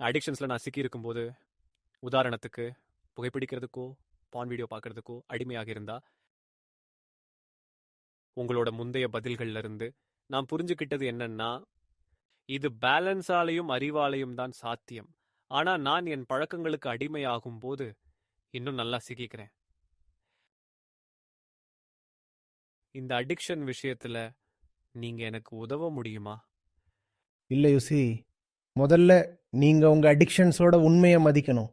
அடிக்ஷன்ஸில் நான் சிக்கி இருக்கும்போது உதாரணத்துக்கு புகைப்பிடிக்கிறதுக்கோ பான் வீடியோ பார்க்கறதுக்கோ அடிமையாக இருந்தா உங்களோட முந்தைய பதில்கள்லேருந்து நான் புரிஞ்சுக்கிட்டது என்னன்னா இது பேலன்ஸாலையும் அறிவாலையும் தான் சாத்தியம். ஆனால் நான் என் பழக்கங்களுக்கு அடிமையாகும் போது இன்னும் நல்லா சிக்கிக்கிறேன். இந்த அடிக்ஷன் விஷயத்தில் நீங்கள் எனக்கு உதவ முடியுமா? இல்லை யுசி முதல்ல நீங்கள் உங்கள் அடிக்ஷன்ஸோட உண்மையை மதிக்கணும்.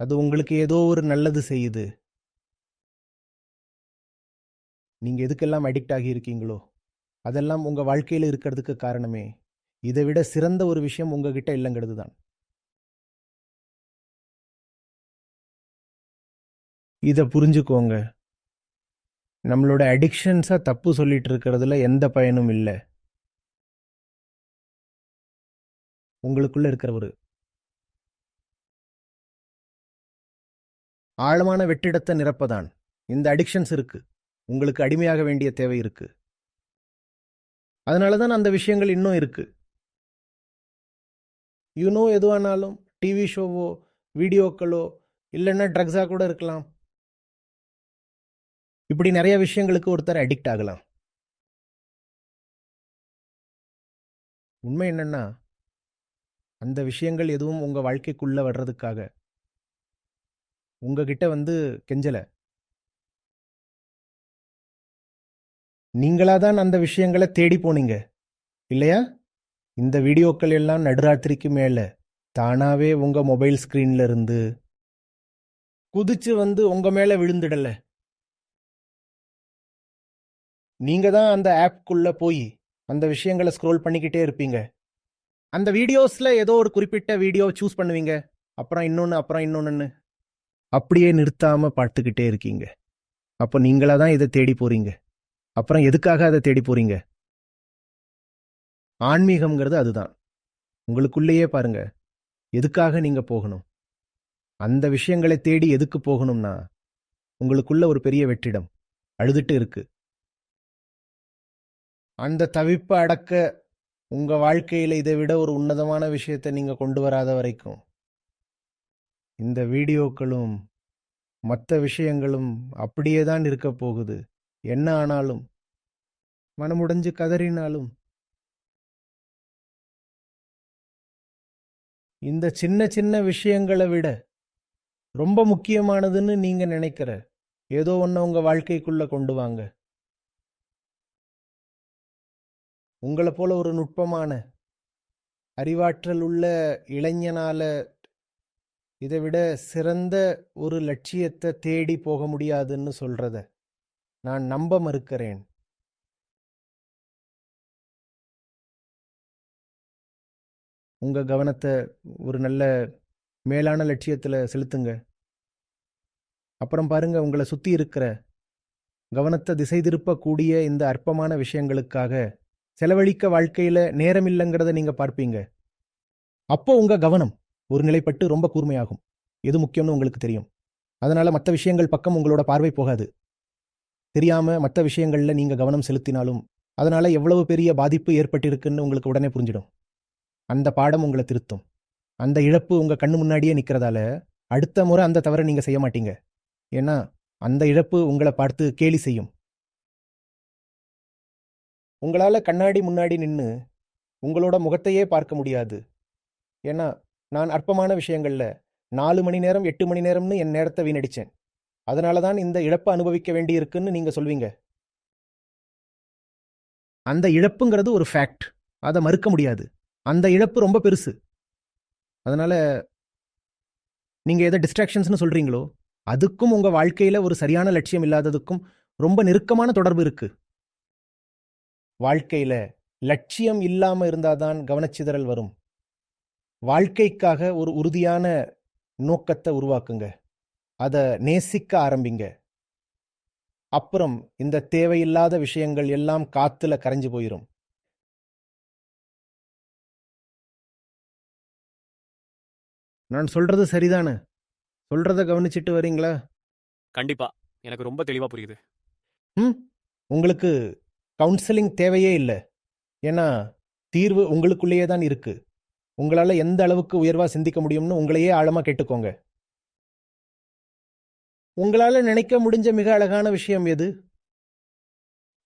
அது உங்களுக்கு ஏதோ ஒரு நல்லது செய்யுது. நீங்கள் எதுக்கெல்லாம் அடிக்ட் ஆகியிருக்கீங்களோ அதெல்லாம் உங்கள் வாழ்க்கையில் இருக்கிறதுக்கு காரணமே. இதை விட சிறந்த ஒரு விஷயம் உங்ககிட்ட இல்லைங்கிறது தான் இதை புரிஞ்சுக்கோங்க. நம்மளோட அடிக்ஷன்ஸாக தப்பு சொல்லிட்டு இருக்கிறதுல எந்த பயனும் இல்லை. உங்களுக்குள்ள இருக்கிற ஒரு ஆழமான வெற்றிடத்தை நிரப்பதான். இந்த அடிக்ஷன்ஸ் இருக்கு. உங்களுக்கு அடிமையாக வேண்டிய தேவை இருக்கு. அதனால தான் அந்த விஷயங்கள் இன்னும் இருக்கு. யூனோ எதுவானாலும் டிவி ஷோவோ வீடியோக்களோ இல்லைன்னா ட்ரக்ஸாக கூட இருக்கலாம். இப்படி நிறைய விஷயங்களுக்கு ஒருத்தர் அடிக்ட் ஆகலாம். உண்மை என்னன்னா அந்த விஷயங்கள் எதுவும் உங்கள் வாழ்க்கைக்குள்ளே வர்றதுக்காக? உங்ககிட்ட வந்து கெஞ்சலை? நீங்களா தான் அந்த விஷயங்களை தேடி போனீங்க? இல்லையா? இந்த வீடியோக்கள் எல்லாம் நடுராத்திரிக்கு மேலே தானாவே உங்கள் மொபைல் ஸ்க்ரீனில் இருந்து குதிச்சு வந்து உங்கள் மேலே விழுந்துடலை? நீங்கள் தான் அந்த ஆப்குள்ளே போய் அந்த விஷயங்களை ஸ்க்ரோல் பண்ணிக்கிட்டே இருப்பீங்க. அந்த வீடியோஸ்ல ஏதோ ஒரு குறிப்பிட்ட வீடியோ சூஸ் பண்ணுவீங்க. அப்புறம் இன்னொன்னு அப்புறம் இன்னொன்னு அப்படியே நிறுத்தாம பார்த்துக்கிட்டே இருக்கீங்க. அப்போ நீங்களா தான் இதை தேடி போறீங்க. அப்புறம் எதுக்காக அதை தேடி போறீங்க? ஆன்மீகம்ங்கிறது அதுதான். உங்களுக்குள்ளேயே பாருங்க. எதுக்காக நீங்க போகணும்? அந்த விஷயங்களை தேடி எதுக்கு போகணும்னா உங்களுக்குள்ள ஒரு பெரிய வெற்றிடம் அழுதுட்டு இருக்கு. அந்த தவிப்பை அடக்க உங்க வாழ்க்கையில இதை விட ஒரு உன்னதமான விஷயத்தை நீங்க கொண்டு வராத வரைக்கும் இந்த வீடியோக்களும் மற்ற விஷயங்களும் அப்படியே தான் இருக்க போகுது. என்ன ஆனாலும் மனமுடைஞ்சு கதறினாலும் இந்த சின்ன சின்ன விஷயங்களை விட ரொம்ப முக்கியமானதுன்னு நீங்க நினைக்கிற ஏதோ ஒன்று உங்க வாழ்க்கைக்குள்ள கொண்டு வாங்க. உங்களை போல ஒரு நுட்பமான அறிவாற்றல் உள்ள இளைஞனால இதை விட சிறந்த ஒரு லட்சியத்தை தேடி போக முடியாதுன்னு சொல்றத நான் நம்ப மறுக்கிறேன். உங்க கவனத்தை ஒரு நல்ல மேலான லட்சியத்தில் செலுத்துங்க. அப்புறம் பாருங்க உங்களை சுற்றி இருக்கிற கவனத்தை திசை திருப்பக்கூடிய இந்த அற்பமான விஷயங்களுக்காக செலவழிக்க வாழ்க்கையில நேரம் இல்லைங்கிறத நீங்க பார்ப்பீங்க. அப்போ உங்க கவனம் ஒரு நிலைப்பட்டு ரொம்ப கூர்மையாகும். எது முக்கியம்னு உங்களுக்கு தெரியும். அதனால மற்ற விஷயங்கள் பக்கம் உங்களோட பார்வை போகாது. தெரியாம மற்ற விஷயங்கள்ல நீங்க கவனம் செலுத்தினாலும் அதனால எவ்வளவு பெரிய பாதிப்பு ஏற்பட்டிருக்குன்னு உங்களுக்கு உடனே புரிஞ்சிடும். அந்த பாடம் உங்களை திருத்தும். அந்த இழப்பு உங்க கண்ணு முன்னாடியே நிக்கிறதால அடுத்த முறை அந்த தவறை நீங்க செய்ய மாட்டீங்க. ஏன்னா அந்த இழப்பு உங்களை பார்த்து கேலி செய்யும். உங்களால் கண்ணாடி முன்னாடி நின்று உங்களோட முகத்தையே பார்க்க முடியாது. ஏன்னா நான் அற்பமான விஷயங்களில் நாலு மணி நேரம் எட்டு மணி நேரம்னு என் நேரத்தை வீணடித்தேன் அதனால தான் இந்த இழப்பை அனுபவிக்க வேண்டியிருக்குன்னு நீங்கள் சொல்வீங்க. அந்த இழப்புங்கிறது ஒரு ஃபேக்ட் அதை மறுக்க முடியாது. அந்த இழப்பு ரொம்ப பெருசு. அதனால் நீங்கள் எதை டிஸ்ட்ராக்ஷன்ஸ்னு சொல்கிறீங்களோ அதுக்கும் உங்கள் வாழ்க்கையில் ஒரு சரியான லட்சியம் இல்லாததுக்கும் ரொம்ப நெருக்கமான தொடர்பு இருக்குது வாழ்க்கையில லட்சியம் இல்லாம இருந்தாதான் கவனச்சிதறல் வரும். வாழ்க்கைக்காக ஒரு உறுதியான நோக்கத்தை உருவாக்குங்க. அதை நேசிக்க ஆரம்பிங்க. அப்புறம் இந்த தேவையில்லாத விஷயங்கள் எல்லாம் காத்துல கரைஞ்சு போயிரும். நான் சொல்றது சரிதானே? சொல்றத கவனிச்சிட்டு வரீங்களா? கண்டிப்பா. எனக்கு ரொம்ப தெளிவா புரியுது. ம். உங்களுக்கு கவுன்சிலிங் தேவையே இல்லை. ஏன்னா தீர்வு உங்களுக்குள்ளேயே தான் இருக்கு. உங்களால் எந்த அளவுக்கு உயர்வாக சிந்திக்க முடியும்னு உங்களையே ஆழமாக கேட்டுக்கோங்க. உங்களால் நினைக்க முடிஞ்ச மிக அழகான விஷயம் எது?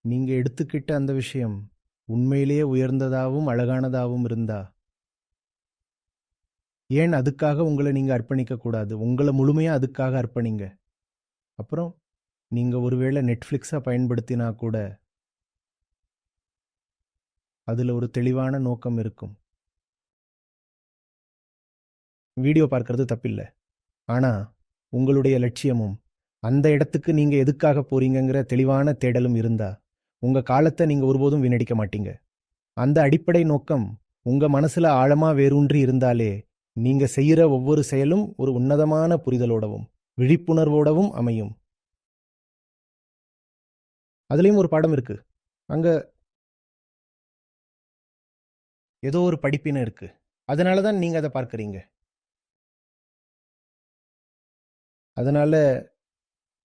நீங்கள் எடுத்துக்கிட்ட அந்த விஷயம் உண்மையிலேயே உயர்ந்ததாகவும் அழகானதாகவும் இருந்தா. ஏன் அதுக்காக உங்களை நீங்கள் அர்ப்பணிக்க கூடாது? உங்களை முழுமையாக அதுக்காக அர்ப்பணிங்க. அப்புறம் நீங்கள் ஒருவேளை நெட்ஃப்ளிக்ஸை பயன்படுத்தினா கூட அதுல ஒரு தெளிவான நோக்கம் இருக்கும். வீடியோ பார்க்கறது தப்பில்லை. ஆனா உங்களுடைய லட்சியமும் அந்த இடத்துக்கு நீங்க எதுக்காக போறீங்கங்கிற தெளிவான தேடலும் இருந்தா உங்க காலத்தை நீங்க ஒருபோதும் வீணடிக்க மாட்டீங்க. அந்த அடிப்படை நோக்கம் உங்க மனசுல ஆழமா வேரூன்றி இருந்தாலே நீங்க செய்யற ஒவ்வொரு செயலும் ஒரு உன்னதமான புரிதலோடவும் விழிப்புணர்வோடவும் அமையும். அதுலயும் ஒரு பாடம் இருக்கு. அங்க ஏதோ ஒரு படிப்பினை இருக்கு. அதனால தான் நீங்க அதை பார்க்கறீங்க. அதனால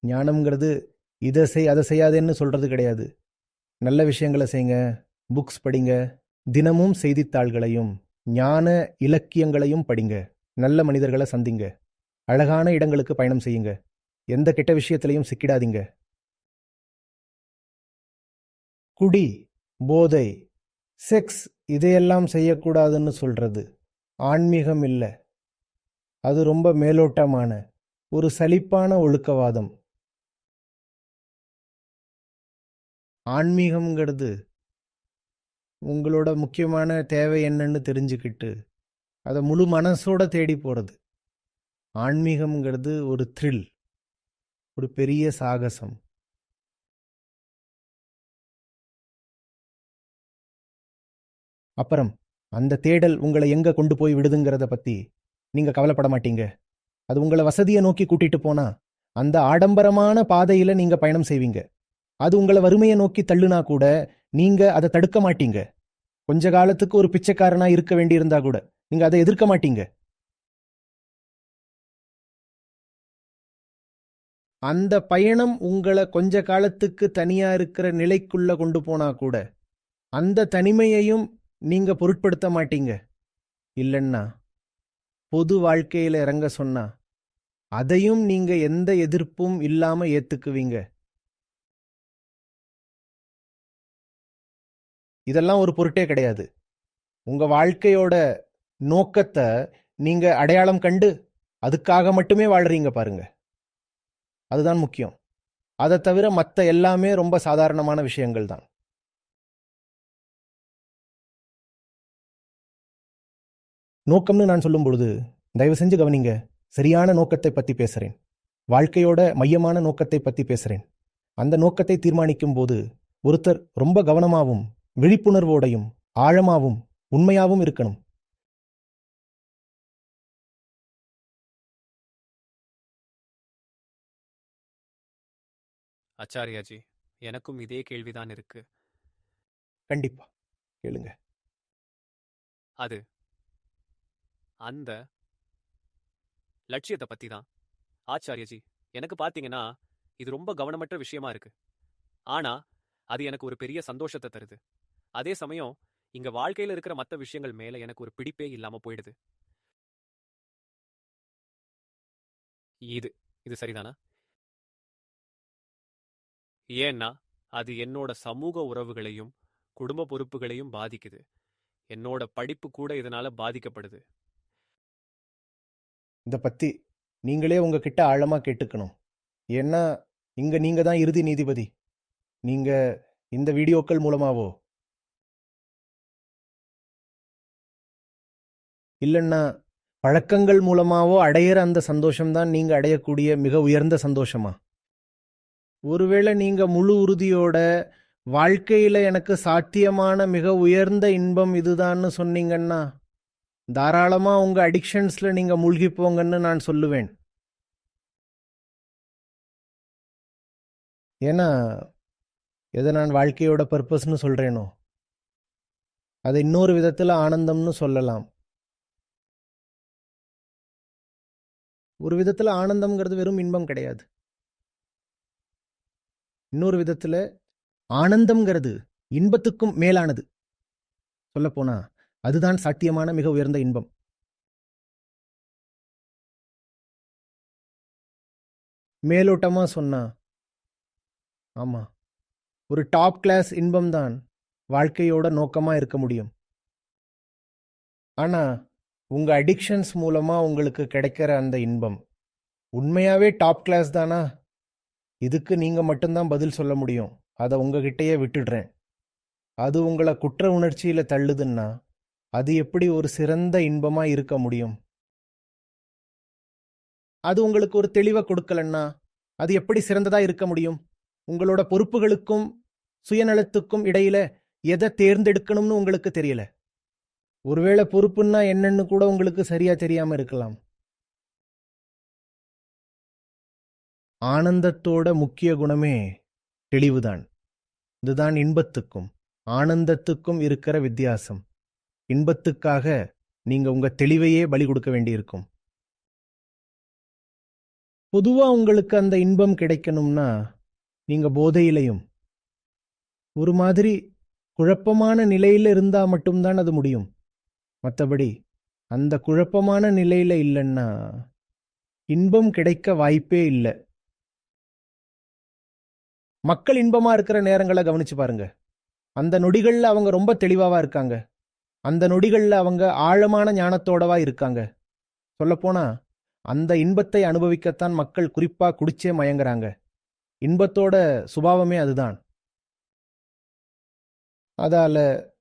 ஞானம்ங்கிறது இதை செய் அதை செய்யாதேன்னு சொல்றது கிடையாது. நல்ல விஷயங்களை செய்யுங்க புக்ஸ் படிங்க தினமும் செய்தித்தாள்களையும் ஞான இலக்கியங்களையும் படிங்க நல்ல மனிதர்களை சந்திங்க அழகான இடங்களுக்கு பயணம் செய்யுங்க எந்த கெட்ட விஷயத்திலையும் சிக்கிடாதீங்க. குடி போதை செக்ஸ் இதையெல்லாம் செய்யக்கூடாதுன்னு சொல்றது. ஆன்மீகம் இல்லை. அது ரொம்ப மேலோட்டமான ஒரு சலிப்பான ஒழுக்கவாதம். ஆன்மீகம்ங்கிறது உங்களோட முக்கியமான தேவை என்னன்னு தெரிஞ்சுக்கிட்டு அதை முழு மனசோட தேடி போகிறது ஆன்மீகம்ங்கிறது ஒரு த்ரில் ஒரு பெரிய சாகசம். அப்புறம் அந்த தேடல் உங்களை எங்க கொண்டு போய் விடுதுங்கிறத பத்தி நீங்க கவலைப்பட மாட்டீங்க. அது உங்களை வசதியை நோக்கி கூட்டிட்டு போனா அந்த ஆடம்பரமான பாதையில நீங்க பயணம் செய்வீங்க. அது உங்களை வறுமையை நோக்கி தள்ளுனா கூட நீங்க அதை தடுக்க மாட்டீங்க. கொஞ்ச காலத்துக்கு ஒரு பிச்சைக்காரனா இருக்க வேண்டியிருந்தா கூட நீங்க அதை எதிர்க்க மாட்டீங்க. அந்த பயணம் உங்களை கொஞ்ச காலத்துக்கு தனியா இருக்கிற நிலைக்குள்ள கொண்டு போனா கூட அந்த தனிமையையும் நீங்க பொருட்படுத்த மாட்டீங்க. இல்லைன்னா பொது வாழ்க்கையில இறங்க சொன்னா அதையும் நீங்க எந்த எதிர்ப்பும் இல்லாம ஏத்துக்குவீங்க. இதெல்லாம் ஒரு பொருட்டே கிடையாது. உங்க வாழ்க்கையோட நோக்கத்தை நீங்க அடையாளம் கண்டு அதுக்காக மட்டுமே வாழ்றீங்க பாருங்க. அதுதான் முக்கியம். அதை தவிர மற்ற எல்லாமே ரொம்ப சாதாரணமான விஷயங்கள் தான். நோக்கம்னு நான் சொல்லும் பொழுது தயவு செஞ்சு கவனிங்க சரியான நோக்கத்தை பத்தி பேசுறேன். வாழ்க்கையோட மையமான நோக்கத்தை பத்தி பேசுறேன். அந்த நோக்கத்தை தீர்மானிக்கும் போது ஒருத்தர் ரொம்ப கவனமாவும் விழிப்புணர்வோடையும் ஆழமாவும் உண்மையாவும் இருக்கணும். ஆச்சாரியாஜி எனக்கும் இதே கேள்விதான் இருக்கு. கண்டிப்பா. கேளுங்க. அது அந்த லட்சியத்தை பத்தி தான். ஆச்சாரியஜி எனக்கு பாத்தீங்கன்னா இது ரொம்ப கவனமற்ற விஷயமா இருக்கு. ஆனா அது எனக்கு ஒரு பெரிய சந்தோஷத்தை தருது. அதே சமயம் இங்க வாழ்க்கையில இருக்கிற மத்த விஷயங்கள் மேல எனக்கு ஒரு பிடிப்பே இல்லாம போயிடுது. இது இது சரிதானா? ஏன்னா அது என்னோட சமூக உறவுகளையும் குடும்ப பொறுப்புகளையும் பாதிக்குது. என்னோட படிப்பு கூட இதனால பாதிக்கப்படுது. இதை பற்றி நீங்களே உங்ககிட்ட ஆழமாக கேட்டுக்கணும். ஏன்னா இங்கே நீங்கள் தான் இறுதி நீதிபதி. நீங்கள் இந்த வீடியோக்கள் மூலமாவோ? இல்லைன்னா பழக்கங்கள் மூலமாவோ அடையிற அந்த சந்தோஷம்தான் நீங்கள் அடையக்கூடிய மிக உயர்ந்த சந்தோஷமா? ஒருவேளை நீங்கள் முழு உறுதியோட வாழ்க்கையில் எனக்கு சாத்தியமான மிக உயர்ந்த இன்பம் இதுதான்னு சொன்னீங்கன்னா தாராளமா உங்க அடிக்ஷன்ஸ்ல நீங்க மூழ்கி போங்கன்னு நான் சொல்லுவேன். ஏன்னா எதை நான் வாழ்க்கையோட பர்பஸ்னு சொல்றேனோ அதை இன்னொரு விதத்தில் ஆனந்தம்னு சொல்லலாம். ஒரு விதத்தில் ஆனந்தம்ங்கிறது வெறும் இன்பம் கிடையாது. இன்னொரு விதத்தில் ஆனந்தம்ங்கிறது இன்பத்துக்கும் மேலானது. சொல்லப்போனா அதுதான் சாத்தியமான மிக உயர்ந்த இன்பம். மேலோட்டமா சொன்னா ஆமா ஒரு டாப் கிளாஸ் இன்பம் தான் வாழ்க்கையோட நோக்கமா இருக்க முடியும். ஆனா உங்க அடிக்ஷன்ஸ் மூலமா உங்களுக்கு கிடைக்கிற அந்த இன்பம் உண்மையாவே டாப் கிளாஸ் தானா? இதுக்கு நீங்க மட்டும்தான் பதில் சொல்ல முடியும். அதை உங்ககிட்டயே விட்டுடுறேன். அது உங்களை குற்ற உணர்ச்சியில தள்ளுதுன்னா அது எப்படி ஒரு சிறந்த இன்பமா இருக்க முடியும்? அது உங்களுக்கு ஒரு தெளிவை கொடுக்கலன்னா அது எப்படி சிறந்ததா இருக்க முடியும்? உங்களோட பொறுப்புகளுக்கும் சுயநலத்துக்கும் இடையில எதை தேர்ந்தெடுக்கணும்னு உங்களுக்கு தெரியல. ஒருவேளை பொறுப்புன்னா என்னன்னு கூட உங்களுக்கு சரியா தெரியாம இருக்கலாம். ஆனந்தத்தோட முக்கிய குணமே தெளிவுதான். இதுதான் இன்பத்துக்கும் ஆனந்தத்துக்கும் இருக்கிற வித்தியாசம். இன்பத்துக்காக நீங்க உங்க தெளிவையே பலி கொடுக்க வேண்டியிருக்கும். பொதுவா உங்களுக்கு அந்த இன்பம் கிடைக்கணும்னா நீங்க போதையிலையும் ஒரு மாதிரி குழப்பமான நிலையில இருந்தா மட்டும்தான் அது முடியும். மற்றபடி அந்த குழப்பமான நிலையில இல்லைன்னா இன்பம் கிடைக்க வாய்ப்பே இல்லை. மக்கள் இன்பமா இருக்கிற நேரங்களை கவனிச்சு பாருங்க. அந்த நொடிகள்ல அவங்க ரொம்ப தெளிவாவா இருக்காங்க. அந்த நொடிகளில் அவங்க ஆழமான ஞானத்தோடவா இருக்காங்க. சொல்லப்போனா அந்த இன்பத்தை அனுபவிக்கத்தான் மக்கள் குறிப்பாக குடிச்சே மயங்குறாங்க. இன்பத்தோட சுபாவமே அதுதான். அதால்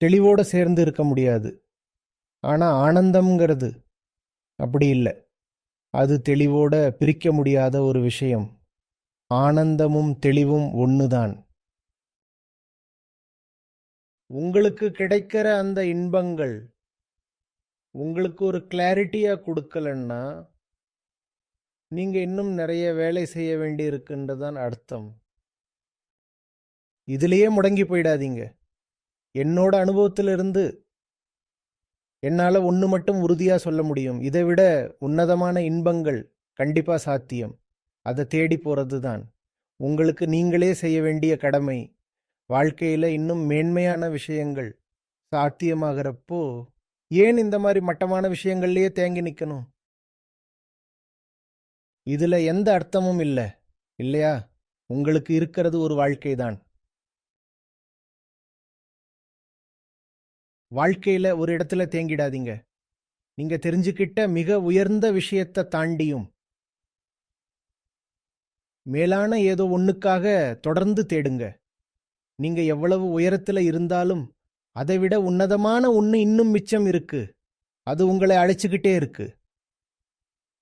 தெளிவோடு சேர்ந்து இருக்க முடியாது. ஆனால் ஆனந்தம்ங்கிறது அப்படி இல்லை. அது தெளிவோட பிரிக்க முடியாத ஒரு விஷயம். ஆனந்தமும் தெளிவும் ஒண்ணுதான். உங்களுக்கு கிடைக்கிற அந்த இன்பங்கள் உங்களுக்கு ஒரு கிளாரிட்டியா கொடுக்கலன்னா நீங்க இன்னும் நிறைய வேலை செய்ய வேண்டி இருக்குன்றதான் அர்த்தம். இதிலேயே முடங்கி போயிடாதீங்க. என்னோட அனுபவத்திலிருந்து என்னால ஒன்று மட்டும் உறுதியா சொல்ல முடியும். இதை விட உன்னதமான இன்பங்கள் கண்டிப்பா சாத்தியம். அதை தேடி போறது தான் உங்களுக்கு நீங்களே செய்ய வேண்டிய கடமை வாழ்க்கையில இன்னும் மேன்மையான விஷயங்கள் சாத்தியமாகிறப்போ ஏன் இந்த மாதிரி மட்டமான விஷயங்கள்லயே தேங்கி நிக்கணும்? இதுல எந்த அர்த்தமும் இல்லை இல்லையா? உங்களுக்கு இருக்கிறது ஒரு வாழ்க்கை தான் வாழ்க்கையில ஒரு இடத்துல தேங்கிடாதீங்க. நீங்க தெரிஞ்சுக்கிட்ட மிக உயர்ந்த விஷயத்தை தாண்டியும் மேலான ஏதோ ஒண்ணுக்காக தொடர்ந்து தேடுங்க. நீங்க எவ்வளவு உயரத்துல இருந்தாலும் அதை விட உன்னதமான ஒன்று இன்னும் மிச்சம் இருக்கு. அது உங்களை அழைச்சுக்கிட்டே இருக்கு.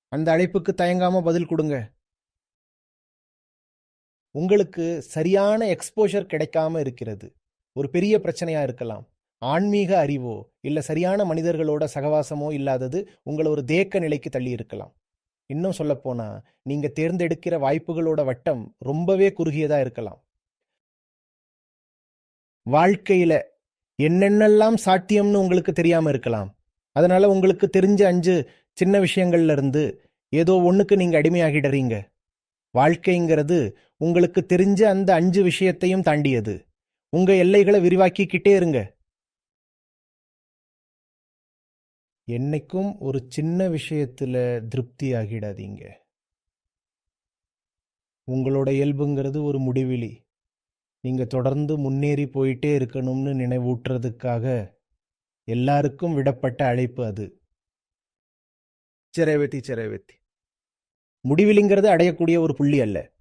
அந்த அழைப்புக்கு தயங்காம பதில் கொடுங்க. உங்களுக்கு சரியான எக்ஸ்போஷர் கிடைக்காம இருக்கிறது. ஒரு பெரிய பிரச்சனையா இருக்கலாம். ஆன்மீக அறிவோ இல்ல சரியான மனிதர்களோட சகவாசமோ இல்லாதது உங்களை ஒரு தேக்க நிலைக்கு தள்ளி இருக்கலாம். இன்னும் சொல்லப்போனா நீங்க தேர்ந்தெடுக்கிற வாய்ப்புகளோட வட்டம் ரொம்பவே குறுகியதா இருக்கலாம். வாழ்க்கையில என்னென்னலாம் சாத்தியம்னு உங்களுக்கு தெரியாம இருக்கலாம். அதனால உங்களுக்கு தெரிஞ்ச அஞ்சு சின்ன விஷயங்கள்ல இருந்து ஏதோ ஒண்ணுக்கு நீங்க அடிமையாகிடுறீங்க. வாழ்க்கைங்கிறது உங்களுக்கு தெரிஞ்ச அந்த அஞ்சு விஷயத்தையும் தாண்டியது. உங்க எல்லைகளை விரிவாக்கிக்கிட்டே இருங்க. என்னைக்கும் ஒரு சின்ன விஷயத்துல திருப்தி ஆகிடாதீங்க உங்களோட இயல்புங்கிறது ஒரு முடிவிலி. நீங்கள் தொடர்ந்து முன்னேறி போயிட்டே இருக்கணும்னு நினைவூட்டுறதுக்காக எல்லாருக்கும் விடப்பட்ட அழைப்பு அது. சிறைவெத்தி சிறைவெத்தி முடிவிலிங்கிறது அடையக்கூடிய ஒரு புள்ளி அல்ல.